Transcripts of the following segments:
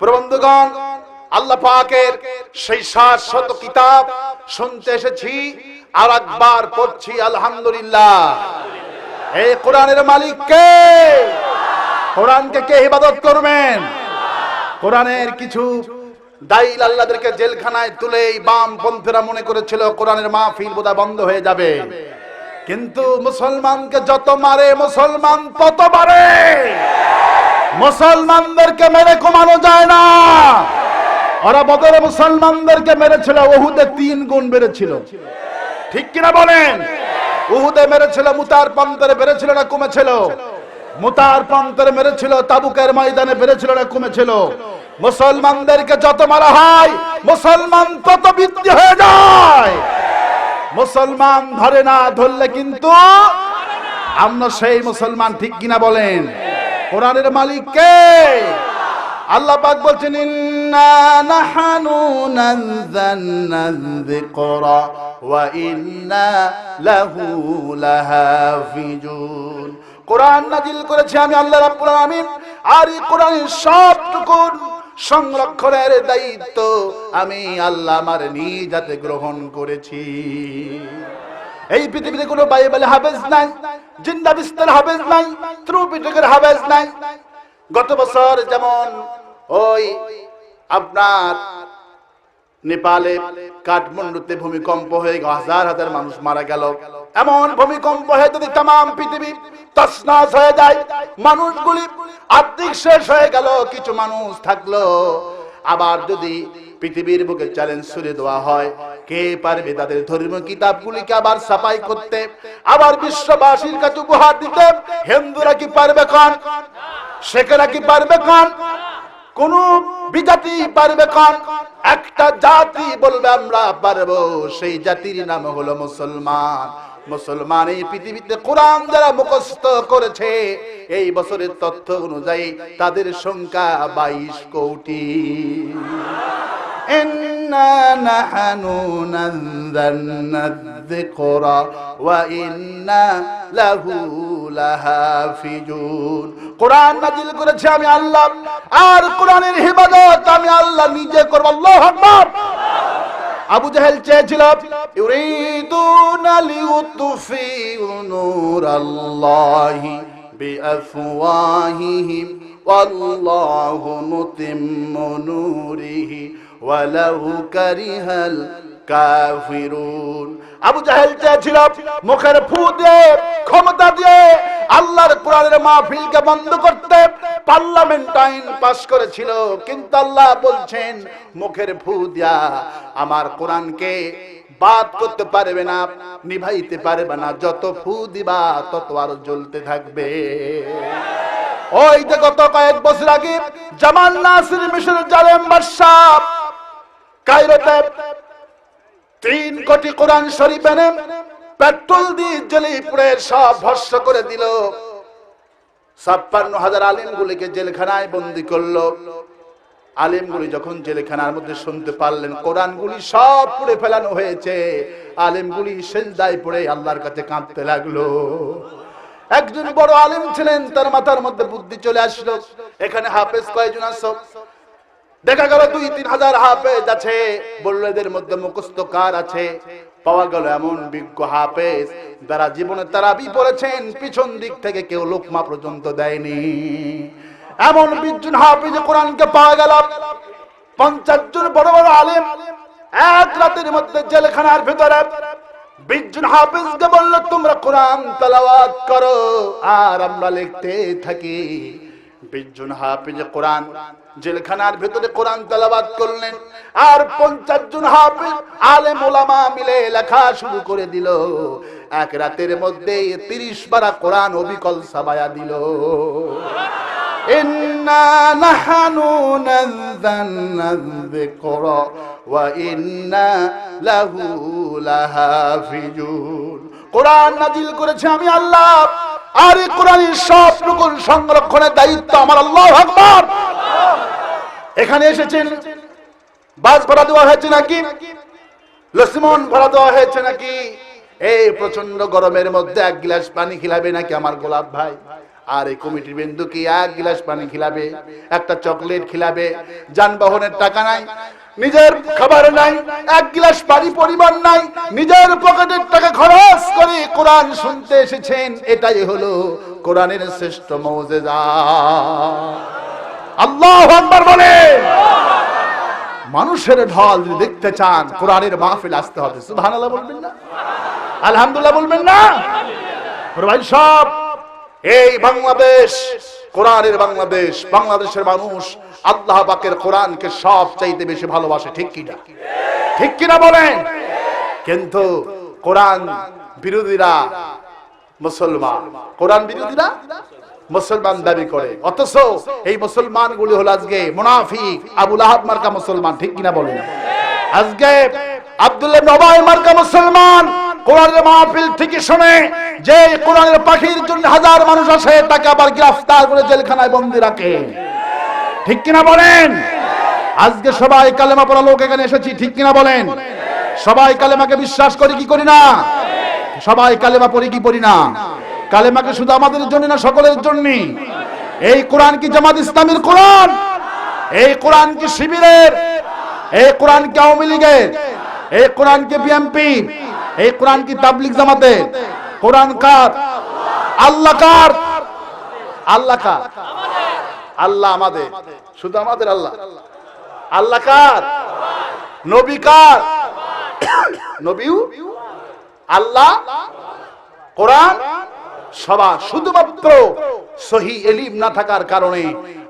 প্রবন্ধগণ, আল্লাহ পাকের সেই সাত শত কিতাব শুনতে এসেছি, আর একবার পড়ছি, আলহামদুলিল্লাহ। এই কোরআনের মালিক কে? কোরআনকে কে ইবাদত করবেন? কোরআনের কিছু দাইল আল্লাহদেরকে জেলখানায় তুলে বাম পন্থীরা মনে করেছিল, কোরআনের মাহফিল বোধহয় বন্ধ হয়ে যাবে। কিন্তু মুসলমানকে যত মারে, মুসলমান তত মারে মুসলমানদেরকে মেরে কমানো যায় না। ওরা বদরে মুসলমানদেরকে মেরেছিল ওহুদে তিন গুণ বেড়েছিল। ঠিক কিনা বলেন? উহুদে মেরেছিল, মুতার প্রান্তরে বেড়েছিল না কমেছিল? মুতার প্রান্তরে মেরেছিল, তাবুকের ময়দানে বেড়েছিল না কমেছিল? মুসলমানদেরকে যত মারা হয়, মুসলমান তত বৃদ্ধি হয়ে যায়। মুসলমান ধরে না ধরলে কিন্তু আমরা সেই মুসলমান ঠিক কিনা বলেন? কোরআনের মালিক কে? আল্লাহ পাক বলছেন, ইন্না নাহানু নাযালনা যিকরা ওয়া ইন্না লাহু লাহাফিজুন। কোরআন নাজিল করেছে আমি আল্লাহ রাব্বুল আলামিন, আর এই কোরআনের সবটুকু সংরক্ষণের দায়িত্ব আমি আল্লাহ আমার নিজ গ্রহণ করেছি। এই পৃথিবীতে কোনো বাইবেল হাফেজ নাই, জিন্দা বিস্তার হাফেজ নাই, ত্রু হাফেজ নাই। গত বছর যেমন ওই আপনার নেপালে কাঠমান্ডুতে ভূমিকম্প হয়ে হাজার হাজার মানুষ মারা গেল। এমন ভূমিকম্প হয়ে যদি তাম পৃথিবী তসনাস হয়ে যায়, মানুষগুলি আর্থিক শেষ হয়ে গেল, কিছু মানুষ থাকল। আবার যদি পৃথিবীর বুকে চ্যালেঞ্জ ছুড়ে দেওয়া হয়। কে পারবে তাদের ধর্মীয় কিতাবগুলিকে আবার সাফাই করতে? আবার বিশ্ববাসীর কাছে উপহার দিতে? হিন্দুরা কি পারবে কন শেখেরা কি পারবে কন কোন বিজাতি পারবে কন একটা জাতি বলবে, আমরা পারব। সেই জাতির নাম হলো মুসলমান। মুসলমান এই পৃথিবীতে কোরআন যারা মুখস্থ করেছে, এই বছরের তথ্য অনুযায়ী তাদের সংখ্যা বাইশ কোটি। إنا نحن نزلنا الذكر وإنا له لحافظون কোরআন নাজিল করেছে আমি আল্লাহ আর কোরআনের হিফাজত আমি আল্লাহ নিজে করব আল্লাহু আকবার আবু জাহেল চেয়েছিল ইউরিদুনা লিউতফিউ নূরাল্লাহি বিআফওয়াহিহিম ওয়াল্লাহু মুতিম্মু নূরিহি ওয়ালাহু কারিহাল কাফিরুন আবু জাহেল চেয়েছিল মুখের ফু দিয়ে, ক্ষমতা দিয়ে আল্লাহর কোরআনের মাহফিলকে বন্ধ করতে। পার্লামেন্ট আইন পাস করেছিল, কিন্তু আল্লাহ বলছেন, মুখের ফু দিয়া আমার কোরআনকে বাদ করতে পারবে না, নিভাইতে পারবে না। যত ফু দিবা, তত আরও জ্বলতে থাকবে। ওই যে গত কয়েক বছর আগে জামাল নাসির মিশর জালেম বাদশাহ কায়রোতে কোটি কোরআন শরীফ এনে পেট্রোল দিয়ে পুড়ে সব করে দিল। ছাপ্পান্ন হাজার জেলখানায় বন্দি করল। আলিমগুলি যখন জেলখানার মধ্যে শুনতে পারলেন, কোরআনগুলি সব পুড়ে ফেলানো হয়েছে, আলিমগুলি সেজদায় পড়ে আল্লাহর কাছে কাঁদতে লাগল। একজন বড় আলিম ছিলেন, তার মাথার মধ্যে বুদ্ধি চলে আসলো। এখানে হাফেজ কয়জন আসো দেখা গেল দুই, তিন হাজার হাফেজ আছে। বলল, এদের মধ্যে মুখস্থ কার আছে? পাওয়া গেল এমন বিজ্ঞ হাফেজ, যারা জীবনে তারা বি পড়েছেন, পিছন দিক থেকে কেউ লোকমা পর্যন্ত দেয়নি। এমন বিশজন হাফেজ কোরআনকে পাওয়া গেল। পঞ্চাশ জন বড় বড় আলেম এক রাতের মধ্যে জেলখানার ভিতরে বিশজন হাফিজকে বলল, তোমরা কোরআন তালাওয়াত করো। আর আমরা লিখতে থাকি বিশজন হাফিজ কোরআন। জেলখানার ভেতরে কোরআন তালাবাদ করলেন, আর পঞ্চাশ জন হাফিজ, আলেম ওলামা মিলে লেখা শুরু করে দিল। এক রাতের মধ্যে তিরিশ বারা কোরআন অবিকল সাবায়া দিল। إنا نحن نزلنا الذكر وإنا له لحافظون কোরআন নাজিল করেছে আমি আল্লাহ আর এই কোরআনের সব রকম সংরক্ষণের দায়িত্ব আমার আল্লাহ আকবার এখানে এসেছেন বাস ভাড়া দেওয়া হয়েছে নাকি লসিমন ভাড়া দেওয়া হয়েছে নাকি এই প্রচন্ড গরমের মধ্যে এক গ্লাস পানি খিলাবে নাকি আমার গোলাপ ভাই আর এই কমিটির বিন্দু কি? এক গিলাস পানি খিলাবে, একটা চকলেট খিলাবে, যানবাহনের টাকা নাই, নিজের খাবার নাই, এক গিলাস পানি পরিমাণ নাই, নিজের পকেটের টাকা খরচ করে কোরআন শুনতে এসেছেন। এটাই হলো কোরআনের শ্রেষ্ঠ মৌজেদা আল্লাহ বলে। মানুষের ঢল যদি দেখতে চান, কোরআনের মাহফিল আসতে হবে। সুবহানাল্লাহ বলবেন না? আলহামদুলিল্লাহ বলবেন না? ভাই সব এই বাংলাদেশ, কোরআনের বাংলাদেশ, বাংলাদেশের মানুষ আল্লাহ পাকের কোরআনকে সব চাইতে বেশি ভালোবাসে, ঠিক কিনা ঠিক কিনা বলেন? কিন্তু কোরআন বিরোধীরা মুসলমান। কোরআন বিরোধীরা মুসলমান দাবি করে। অথচ এই মুসলমান গুলি হলো আজকে মুনাফিক আবুল আহাব মার্কা মুসলমান, ঠিক কিনা বলেন? আজকে আব্দুল্লাহ নবাই মার্কা মুসলমান কোরআনের মাহফিল ঠিকই শুনে যে কোরআনের পাখির জন্য হাজার মানুষ আসে, তাকে আবার গ্রেফতার করে জেলখানায় বন্দি রাখে। ঠিক কিনা বলেন? আজকে সবাই কালেমা পড়া লোক এখানে এসেছি, ঠিক কিনা বলেন? সবাই কালেমাকে বিশ্বাস করি কি করি না? সবাই কালেমা পড়ি কি পড়ি না? কালেমাকে শুধু আমাদের জন্য না, সকলের জন্য? এই কোরআন কি জামাত ইসলামের কোরআন? এই কোরআন কি শিবিরের? এই কোরআন কি আওয়ামী লীগের? এই কোরআন কি বিএমপি এই কোরআন কি তাবলিগ জামাতে? কোরআন কার? আল্লাহ কার? আল্লাহ কার? আল্লাহ আমাদের। শুধু আমাদের আল্লাহ। আল্লাহ কার? নবী কার? নবীও আল্লাহ? কোরআন? সবার শুধুমাত্র সহি এলিম না থাকার কারণে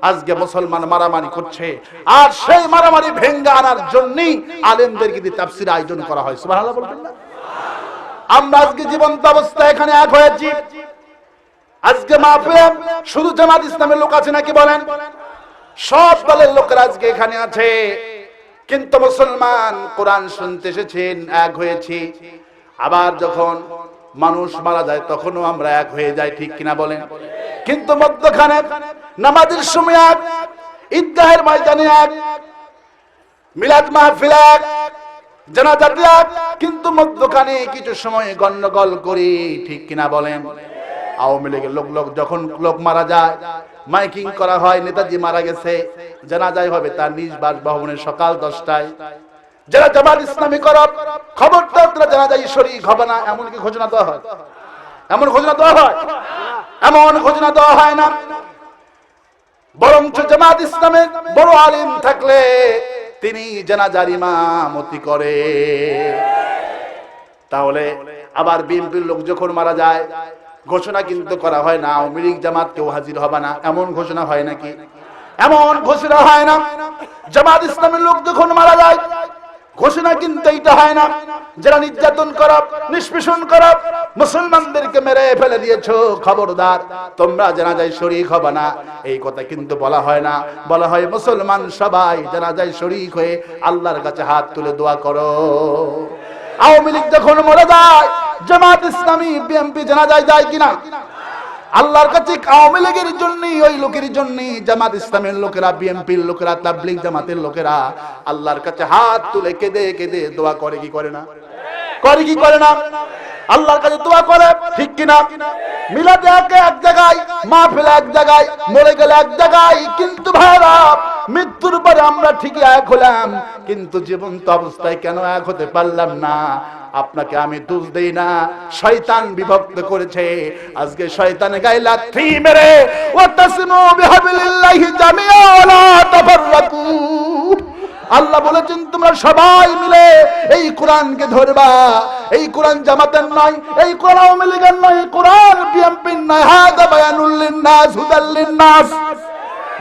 আজকে মুসলমান মারামারি করছে। আর সেই মারামারি ভেঙ্গে আনার জন্যই আলেমদের কিন্তু তাফসির আয়োজন করা হয়। সুবহানাল্লাহ বলবেন না? আমরা আজকে জীবন্ত অবস্থায় এখানে এক হয়েছি। আজকে মাহফিলে শুধু জামাত ইসলামের লোক আছে নাকি বলেন? সব দলের লোকেরা আজকে এখানে আছে। কিন্তু মুসলমান কোরআন শুনতে এসেছেন, এক হয়েছি। আবার যখন মানুষ মারা যায়, তখনও আমরা এক হয়ে যাই, ঠিক কিনা বলেন? কিন্তু মধ্যখানে নামাজের সময় এক, ঈদগাহের ময়দানে এক, মিলাদ মাহফিল এক জানাজাতে এক কিন্তু কিছু সময় গন্ডগোল করি, ঠিক কিনা বলেন? আওয়ামী লীগের লোক লোক যখন লোক মারা যায়, মাইকিং করা হয়, নেতাজি মারা গেছে, জানাজাই হবে তার নিজ বাসভবনে সকাল দশটায়। যারা জামাত ইসলামী করব জানাজাই শরীর হবে না ঘোষণা দেওয়া হয়? এমন ঘোষণা দেওয়া হয়? এমন ঘোষণা দেওয়া হয় না। বরঞ্চ জামাত ইসলামের বড় আলিম থাকলে তিনি জানাজার ইমামতি করে। তাহলে আবার বিএনপির লোক যখন মারা যায়, ঘোষণা কিন্তু করা হয় না লীগ জামাত কেউ হাজির হবে না। এমন ঘোষণা হয় নাকি? এমন ঘোষণা হয় না। জামাত ইসলামের লোক যখন মারা যায় ঘোষণা কিন্তু এইটা হয় না। যারা নির্যাতন করা, নিষ্পেষণ করা, মুসলমানদেরকে মেরে ফেলে দিয়েছ, খবরদার। তোমরা জানাজায় শরিক হবে না। এই কথা কিন্তু বলা হয় না। বলা হয় মুসলমান সবাই জানাজায় শরিক হয়ে আল্লাহর কাছে হাত তুলে দোয়া করো। আওয়ামী লীগ যখন মরে যায়, জামাত ইসলামী, বিএনপি জানাজায় যায় কিনা? আল্লাহর কাছে আওয়ামী লীগের জন্য ওই লোকের জন্য জামাত ইসলামের লোকেরা, বিএনপির লোকেরা, তাবলিগ জামাতের লোকেরা আল্লাহর কাছে হাত তুলে কেঁদে কেঁদে দোয়া করে, কি করে না? করে, কি করে না? আল্লাহর কাছে দোয়া করে, ঠিক কিনা? মিলাদে এক জায়গায়, মাহফিল এক জায়গায়, মরে গেলে এক জায়গায়, কিন্তু ভাইরা মৃত্যুর পরে আমরা ঠিকই এক হলাম, কিন্তু জীবন্ত অবস্থায় কেন এক হতে পারলাম না? আপনাকে আমি দোষ দেই না। শয়তান বিভক্ত করেছে। আজকে শয়তানে গায়ে লাথি মেরে, ওয়াতাসিমু বিহাবিলিল্লাহি জামিআ ওয়ালা তাফাররাকু। আল্লাহ বলেছেন, তোমরা সবাই মিলে এই কোরআনকে ধরবা। এই কোরআন জামাতের নয়, এই কোরআন আওয়ামী লীগের নয় কোরআন বিএনপির নয়। হাদা বায়ানুল লিন্নাস, হুদাল লিন্নাস।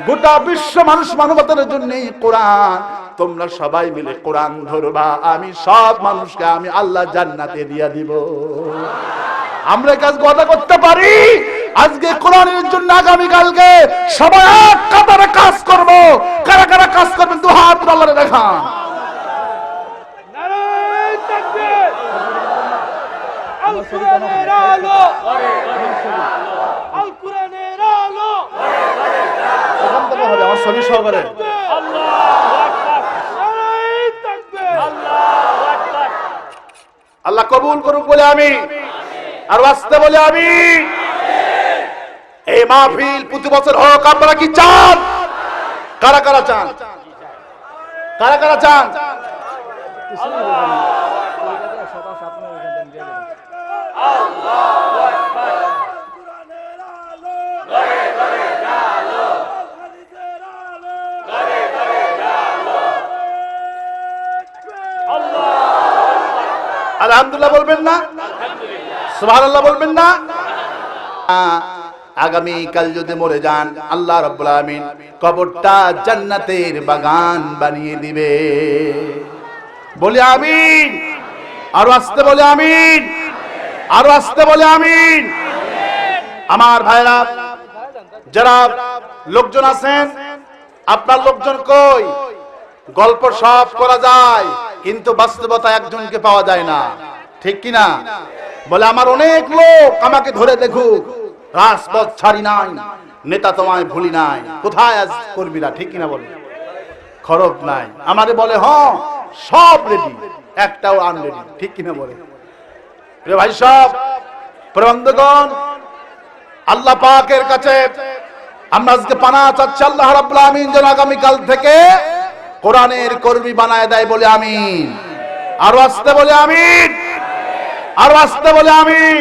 গোটা বিশ্ব মানুষ মানবতার জন্য কোরআন। তোমরা সবাই মিলে কোরআন ধরবা। আমি সব মানুষকে আমি আল্লাহ জান্নাতে দিয়ে দিব। আমরা কাজ কথা করতে পারি। আজকে কোরআনের জন্য আগামী কালকে সবাই এক কাতারে কাজ করব। কারা কারা কাজ করবেন? দু হাত আল্লাহরে দেখান। আল আলো। আল আলো। আল্লাহ কবুল করুক বলে আমি। আর আসতে বলে আমি। এই মাহফিল প্রতি বছর হোক, আপনারা কি চান? কারা কারা চান? কারা কারা চান? আলহামদুলিল্লাহ বলবেন না? সুবহানাল্লাহ বলবেন না? আগামী কাল যদি মরে যান, আল্লাহ আলামিন কবরটা জান্নাতের বাগান বানিয়ে দিবে। বলে আমিন। আরও আসতে বলে আমিন। আরও আসতে বলে আমিন। আমার ভাইরা, যারা লোকজন আছেন, আপনার লোকজন কই? গল্প সব করা যায়। কিন্তু বাস্তবতা একজনকে পাওয়া যায় না। ঠিক কিনা? বলে, আমার অনেক লোক আমাকে ধরে দেখুক। রাজপথ ছাড়ি নাই, নেতা তোমায় ভুলি নাই। কোথায় আজ কর্মীরা? ঠিক কিনা বলে? খরচ নাই। আমারে বলে, হ, সব রেডি একটাও আনরেডি ঠিক কিনা বলে? ভাই সব, প্রবন্ধগণ, আল্লাহ পাকের কাছে আমরা আজকে পানা চাচ্ছি, আল্লাহ রাব্বুল আমিন যেন আগামী কাল থেকে কোরআনের কর্মী বানায় দেয় বলে আমি আরও আসতে বলে আমি আরও আসতে বলে আমিন।